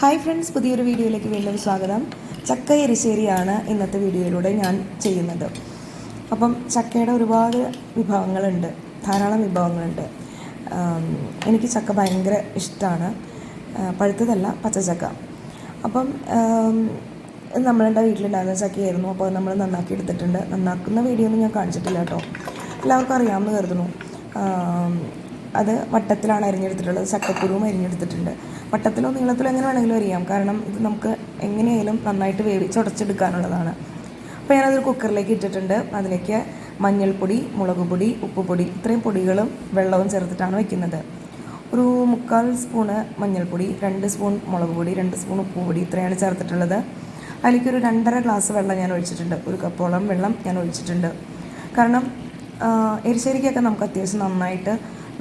Hi friends പുതിയൊരു വീഡിയോയിലേക്ക് വീണ്ടും സ്വാഗതം. ചക്ക എരിശ്ശേരിയാണ് ഇന്നത്തെ വീഡിയോയിലൂടെ ഞാൻ ചെയ്യുന്നത്. അപ്പം ചക്കയുടെ ഒരുപാട് വിഭവങ്ങളുണ്ട് ധാരാളം വിഭവങ്ങളുണ്ട്. എനിക്ക് ചക്ക ഭയങ്കര ഇഷ്ടമാണ് പഴുത്തതല്ല പച്ചച്ചക്ക. അപ്പം നമ്മളുടെ വീട്ടിലുണ്ടായിരുന്ന ചക്കയായിരുന്നു. അപ്പോൾ നമ്മൾ നന്നാക്കി എടുത്തിട്ടുണ്ട്. നന്നാക്കുന്ന വീഡിയോ ഒന്നും ഞാൻ കാണിച്ചിട്ടില്ല കേട്ടോ. എല്ലാവർക്കും അറിയാമെന്ന് കരുതുന്നു. അത് വട്ടത്തിലാണ് അരിഞ്ഞെടുത്തിട്ടുള്ളത്. ചക്കക്കുരുവും അരിഞ്ഞെടുത്തിട്ടുണ്ട്. വട്ടത്തിലോ നീളത്തിലോ എങ്ങനെ വേണമെങ്കിലും അരിയാം. കാരണം ഇത് നമുക്ക് എങ്ങനെയായാലും നന്നായിട്ട് വേവിച്ച് ഉടച്ചെടുക്കാനുള്ളതാണ് അപ്പോൾ ഞാനതൊരു കുക്കറിലേക്ക് ഇട്ടിട്ടുണ്ട്. അതിലേക്ക് മഞ്ഞൾപ്പൊടി മുളക് പൊടി ഉപ്പുപൊടി ഇത്രയും പൊടികളും വെള്ളവും ചേർത്തിട്ടാണ് വയ്ക്കുന്നത് ഒരു മുക്കാൽ സ്പൂണ് മഞ്ഞൾപ്പൊടി രണ്ട് സ്പൂൺ മുളക് പൊടി രണ്ട് സ്പൂൺ ഉപ്പുപൊടി ഇത്രയാണ് ചേർത്തിട്ടുള്ളത്. അതിലേക്ക് ഒരു രണ്ടര ഗ്ലാസ് വെള്ളം ഞാൻ ഒഴിച്ചിട്ടുണ്ട്. ഒരു കപ്പോളം വെള്ളം ഞാൻ ഒഴിച്ചിട്ടുണ്ട്. കാരണം എരിശേരിക്കൊക്കെ നമുക്ക് അത്യാവശ്യം നന്നായിട്ട്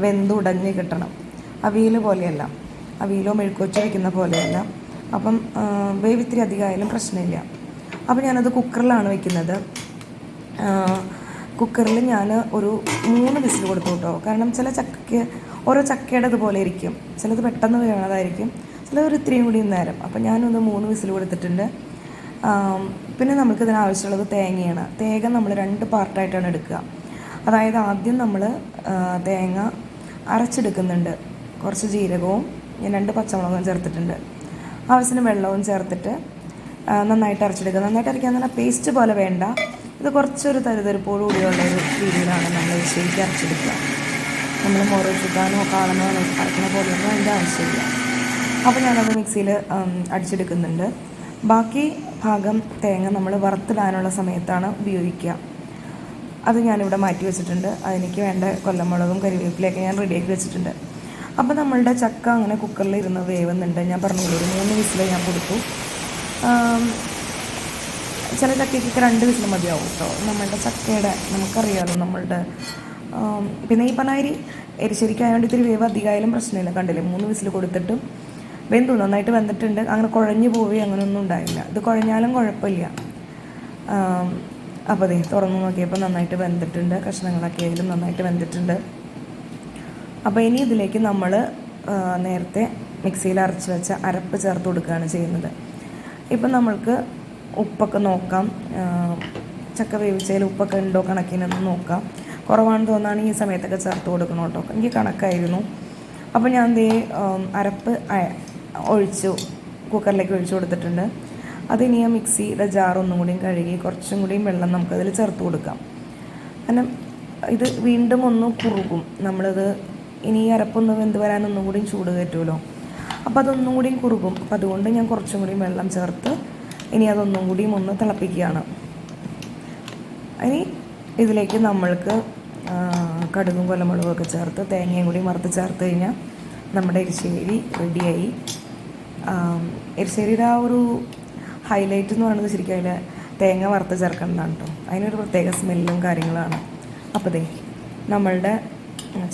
വെന്തുടഞ്ഞ് കിട്ടണം. അവിയൽ പോലെയല്ല. അവിയലോ മെഴുക്കുവച്ച വയ്ക്കുന്ന പോലെയല്ല. അപ്പം വേവിത്തിരി അധികമായാലും പ്രശ്നമില്ല. അപ്പം ഞാനത് കുക്കറിലാണ് വെക്കുന്നത്. കുക്കറിൽ ഞാൻ ഒരു മൂന്ന് വിസിൽ കൊടുത്തു കേട്ടോ. കാരണം ചില ചക്കയ്ക്ക് ഓരോ ചക്കയുടെ ഇതുപോലെ ഇരിക്കും. ചിലത് പെട്ടെന്ന് വേണതായിരിക്കും. ചിലത് ഒരു ഇത്രയും കൂടി നേരം. അപ്പം ഞാനൊന്ന് മൂന്ന് വിസിൽ കൊടുത്തിട്ടുണ്ട്. പിന്നെ നമുക്ക് ഇതിന് തേങ്ങയാണ്. തേങ്ങ നമ്മൾ രണ്ട് പാർട്ടായിട്ടാണ് എടുക്കുക. അതായത് ആദ്യം നമ്മൾ തേങ്ങ അരച്ചെടുക്കുന്നുണ്ട്. കുറച്ച് ജീരകവും ഞാൻ രണ്ട് പച്ചമുളകും ചേർത്തിട്ടുണ്ട്. ആവശ്യത്തിന് വെള്ളവും ചേർത്തിട്ട് നന്നായിട്ട് അരച്ചെടുക്കുക. നന്നായിട്ട് അരയ്ക്കാൻ നല്ല പേസ്റ്റ് പോലെ വേണ്ട. ഇത് കുറച്ചൊരു തരുതരിപ്പോടുകൂടിയുള്ള ഒരു രീതിയിലാണ് നമ്മൾ ശരിക്കും അരച്ചെടുക്കുക. നമ്മൾ മുറി ചുറ്റാനോ കാളനോ അരക്കണ പോലെയൊന്നും അതിന്റെ ആവശ്യമില്ല. അപ്പോൾ ഞാനത് മിക്സിയിൽ അടിച്ചെടുക്കുന്നുണ്ട്. ബാക്കി ഭാഗം തേങ്ങ നമ്മൾ വറുത്തിടാനുള്ള സമയത്താണ് ഉപയോഗിക്കുക. അത് ഞാനിവിടെ മാറ്റി വെച്ചിട്ടുണ്ട്. അതിലേക്ക് വേണ്ട കൊല്ലമുളകും കരിവേപ്പിലയൊക്കെ ഞാൻ റെഡിയാക്കി വെച്ചിട്ടുണ്ട്. അപ്പോൾ നമ്മളുടെ ചക്ക അങ്ങനെ കുക്കറിൽ ഇരുന്ന് വേവുന്നുണ്ട്. ഞാൻ പറഞ്ഞില്ലേ ഒരു മൂന്ന് വിസിൽ ഞാൻ കൊടുത്തു. ചില ചക്കയ്ക്കൊക്കെ രണ്ട് വിസിൽ മതിയാവും കേട്ടോ നമ്മളുടെ ചക്കയുടെ നമുക്കറിയാമല്ലോ നമ്മളുടെ പിന്നെ ഈ പറഞ്ഞാരി വേണ്ടി ഇത്തിരി വേവ് അധികമായാലും പ്രശ്നമില്ല. കണ്ടില്ലേ? മൂന്ന് വിസിൽ കൊടുത്തിട്ടും വെന്തു നന്നായിട്ട് വെന്തിട്ടുണ്ട്. അങ്ങനെ കുഴഞ്ഞു പോവുകയും അങ്ങനെയൊന്നും ഉണ്ടായില്ല. ഇത് കുഴഞ്ഞാലും കുഴപ്പമില്ല. അപ്പോൾ അതെ തുറന്നു നോക്കിയപ്പോൾ നന്നായിട്ട് വെന്തിട്ടുണ്ട്. കഷ്ണങ്ങളൊക്കെ ആയാലും നന്നായിട്ട് വെന്തിട്ടുണ്ട്. അപ്പോൾ ഇനി ഇതിലേക്ക് നമ്മൾ നേരത്തെ മിക്സിയിൽ അരച്ച് വെച്ച അരപ്പ് ചേർത്ത് കൊടുക്കുകയാണ് ചെയ്യുന്നത്. ഇപ്പം നമ്മൾക്ക് ഉപ്പൊക്കെ നോക്കാം. ചക്ക വേവിച്ചതിൽ ഉപ്പൊക്കെ ഉണ്ടോ കണക്കിനൊന്ന് നോക്കാം. കുറവാണെന്ന് തോന്നുകയാണെങ്കിൽ ഈ സമയത്തൊക്കെ ചേർത്ത് കൊടുക്കണം കേട്ടോ. എനിക്ക് കണക്കായിരുന്നു. അപ്പോൾ ഞാൻ ദേ അരപ്പ് ഒഴിച്ചു. കുക്കറിലേക്ക് ഒഴിച്ചു കൊടുത്തിട്ടുണ്ട്. അതിനി ആ മിക്സിയുടെ ജാർ ഒന്നും കൂടിയും കഴുകി കുറച്ചും കൂടിയും വെള്ളം നമുക്കതിൽ ചേർത്ത് കൊടുക്കാം. കാരണം ഇത് വീണ്ടും ഒന്ന് കുറുകും. നമ്മളിത് ഇനി ഈ അരപ്പൊന്ന് വെന്ത് വരാനൊന്നും കൂടിയും ചൂട് കയറ്റുമല്ലോ അപ്പോൾ അതൊന്നും കൂടിയും കുറുകും. അപ്പോൾ അതുകൊണ്ട് ഞാൻ കുറച്ചും കൂടിയും വെള്ളം ചേർത്ത് ഇനി അതൊന്നും കൂടിയും ഒന്ന് തിളപ്പിക്കുകയാണ്. ഇനി ഇതിലേക്ക് നമ്മൾക്ക് കടുകും കൊല്ലമുളകും ഒക്കെ ചേർത്ത് തേങ്ങയും കൂടി വറുത്ത് ചേർത്ത് കഴിഞ്ഞാൽ നമ്മുടെ എരിശ്ശേരി റെഡിയായി എരിശ്ശേരിയുടെ ആ ഒരു ഹൈലൈറ്റ് എന്ന് പറയുന്നത് ശരിക്കും അതിൽ തേങ്ങ വറുത്ത് ചേർക്കുന്നതാണ് കേട്ടോ അതിനൊരു പ്രത്യേക സ്മെല്ലും കാര്യങ്ങളാണ്. അപ്പോൾ ദേ നമ്മളുടെ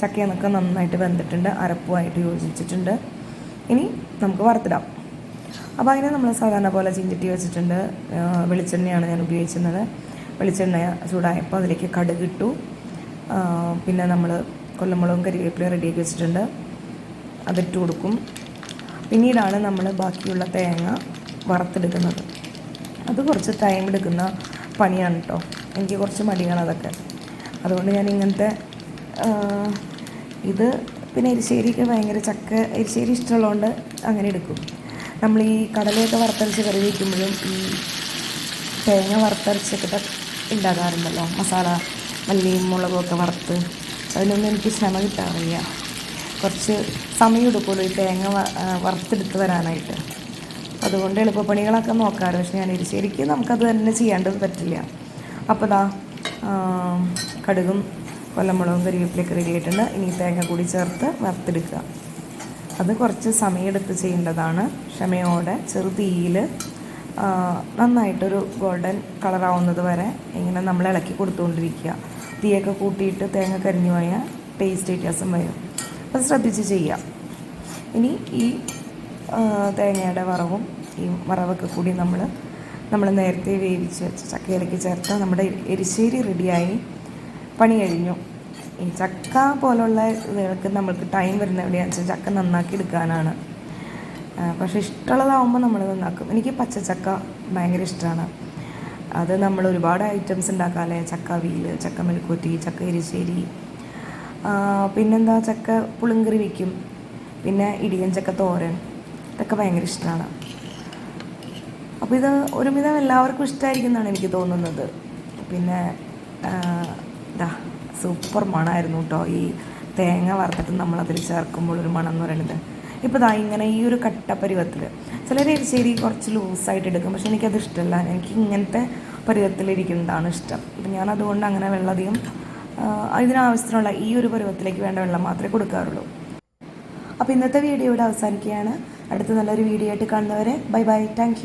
ചക്കയൊക്കെ നന്നായിട്ട് വെന്തിട്ടുണ്ട് അരപ്പുമായിട്ട് യോജിച്ചിട്ടുണ്ട്. ഇനി നമുക്ക് വറുത്തിടാം. അപ്പോൾ അതിനെ നമ്മൾ സാധാരണ പോലെ ചീഞ്ചട്ടി വെച്ചിട്ടുണ്ട്. വെളിച്ചെണ്ണയാണ് ഞാൻ ഉപയോഗിക്കുന്നത്. വെളിച്ചെണ്ണ ചൂടായപ്പോൾ അതിലേക്ക് കടുകിട്ടു ആ, പിന്നെ നമ്മൾ കൊല്ലമുളകും കരിവേപ്പിലയും റെഡിയാക്കി വെച്ചിട്ടുണ്ട്. അതിട്ട് കൊടുക്കും. പിന്നീടാണ് നമ്മൾ ബാക്കിയുള്ള തേങ്ങ വറുത്തെടുക്കുന്നത്. അത് കുറച്ച് ടൈം എടുക്കുന്ന പണിയാണ് കേട്ടോ എനിക്ക് കുറച്ച് മടിയാണ് അതൊക്കെ. അതുകൊണ്ട് ഞാൻ ഇങ്ങനത്തെ ഇത് പിന്നെ എരിശ്ശേരിക്ക് ഭയങ്കര ചക്ക എരിശ്ശേരി ഇഷ്ടമുള്ളതുകൊണ്ട് അങ്ങനെ എടുക്കും. നമ്മൾ ഈ കടലയൊക്കെ വറുത്തരച്ച് കറി വയ്ക്കുമ്പോഴും ഈ തേങ്ങ വറുത്തരച്ചൊക്കെ ഉണ്ടാകാറുണ്ടല്ലോ. മസാല മല്ലിയും മുളകും ഒക്കെ വറുത്ത് അതിനൊന്നും എനിക്ക് ക്ഷമ കിട്ടാറില്ല. കുറച്ച് സമയം എടുക്കുമല്ലോ ഈ തേങ്ങ വറുത്തെടുത്ത് വരാനായിട്ട്. അതുകൊണ്ട് എളുപ്പപ്പണികളൊക്കെ നോക്കാറ്. പക്ഷെ ഞാൻ ശരിക്കും നമുക്കത് തന്നെ ചെയ്യാണ്ടത് പറ്റില്ല. അപ്പോൾ ദാ കടുകും കൊല്ലമുളകും കരിവേപ്പിലൊക്കെ റെഡി ആയിട്ടുണ്ട്. ഇനി തേങ്ങ കൂടി ചേർത്ത് വറുത്തെടുക്കുക. അത് കുറച്ച് സമയമെടുത്ത് ചെയ്യേണ്ടതാണ് ക്ഷമയോടെ. ചെറുതീയിൽ നന്നായിട്ടൊരു ഗോൾഡൻ കളറാവുന്നത് വരെ ഇങ്ങനെ നമ്മൾ ഇളക്കി കൊടുത്തുകൊണ്ടിരിക്കുക. തീയൊക്കെ കൂട്ടിയിട്ട് തേങ്ങ കരിഞ്ഞു പോയാൽ ടേസ്റ്റ് വ്യത്യാസം വരും. അത് ശ്രദ്ധിച്ച് ചെയ്യാം ഇനി ഈ തേങ്ങയുടെ വറവും ഈ വറവൊക്കെ കൂടി നമ്മൾ നമ്മൾ നേരത്തെ വേവിച്ച് വെച്ച ചക്കയിലേക്ക് ചേർത്ത് നമ്മുടെ എരിശ്ശേരി റെഡിയായി. പണി കഴിഞ്ഞു. ഈ ചക്ക പോലുള്ള ഇതുകൾക്ക് നമ്മൾക്ക് ടൈം വരുന്ന എവിടെയാണെന്ന് വെച്ചാൽ ചക്ക നന്നാക്കി എടുക്കാനാണ്. പക്ഷെ പക്ഷേ ഇഷ്ടമുള്ളതാവുമ്പോൾ നമ്മൾ നന്നാക്കും. എനിക്ക് പച്ചച്ചക്ക ഭയങ്കര ഇഷ്ടമാണ് അത് നമ്മൾ ഒരുപാട് ഐറ്റംസ് ഉണ്ടാക്കാമല്ലേ ചക്ക വീൽ ചക്ക മെഴുക്കൂറ്റി ചക്ക എരിശ്ശേരി. പിന്നെന്താ? ചക്ക പുളിങ്കറി വയ്ക്കും പിന്നെ ഇടിയൻ ചക്ക തോരൻ. ഇതൊക്കെ ഭയങ്കര ഇഷ്ടമാണ് അപ്പോൾ ഇത് ഒരുവിധം എല്ലാവർക്കും ഇഷ്ടമായിരിക്കുന്നതാണ് എനിക്ക് തോന്നുന്നത്. പിന്നെ ഇതാ സൂപ്പർ മണമായിരുന്നു കേട്ടോ ഈ തേങ്ങ വറുത്തിട്ട് നമ്മളതിൽ ചേർക്കുമ്പോൾ ഒരു മണം എന്ന് പറയുന്നത് ഇപ്പോൾ ഇതാ ഇങ്ങനെ ഈ ഒരു കട്ടപ്പരുവത്തിൽ ചിലർ എരിശ്ശേരി കുറച്ച് ലൂസായിട്ട് എടുക്കും. പക്ഷെ എനിക്കത് ഇഷ്ടമല്ല എനിക്ക് ഇങ്ങനത്തെ പരുവത്തിലിരിക്കുന്നതാണ് ഇഷ്ടം. അപ്പം ഞാൻ അതുകൊണ്ട് അങ്ങനെ വെള്ളം അധികം ആ, ഇതിനാവശ്യത്തിനുള്ള ഈ ഒരു പരുവത്തിലേക്ക് വേണ്ട വെള്ളം മാത്രമേ കൊടുക്കാറുള്ളൂ. അപ്പോൾ ഇന്നത്തെ വീഡിയോ ഇവിടെ അവസാനിക്കുകയാണ്. അടുത്ത നല്ലൊരു വീഡിയോ ആയിട്ട് കാണുന്നവരെ ബൈ ബൈ താങ്ക്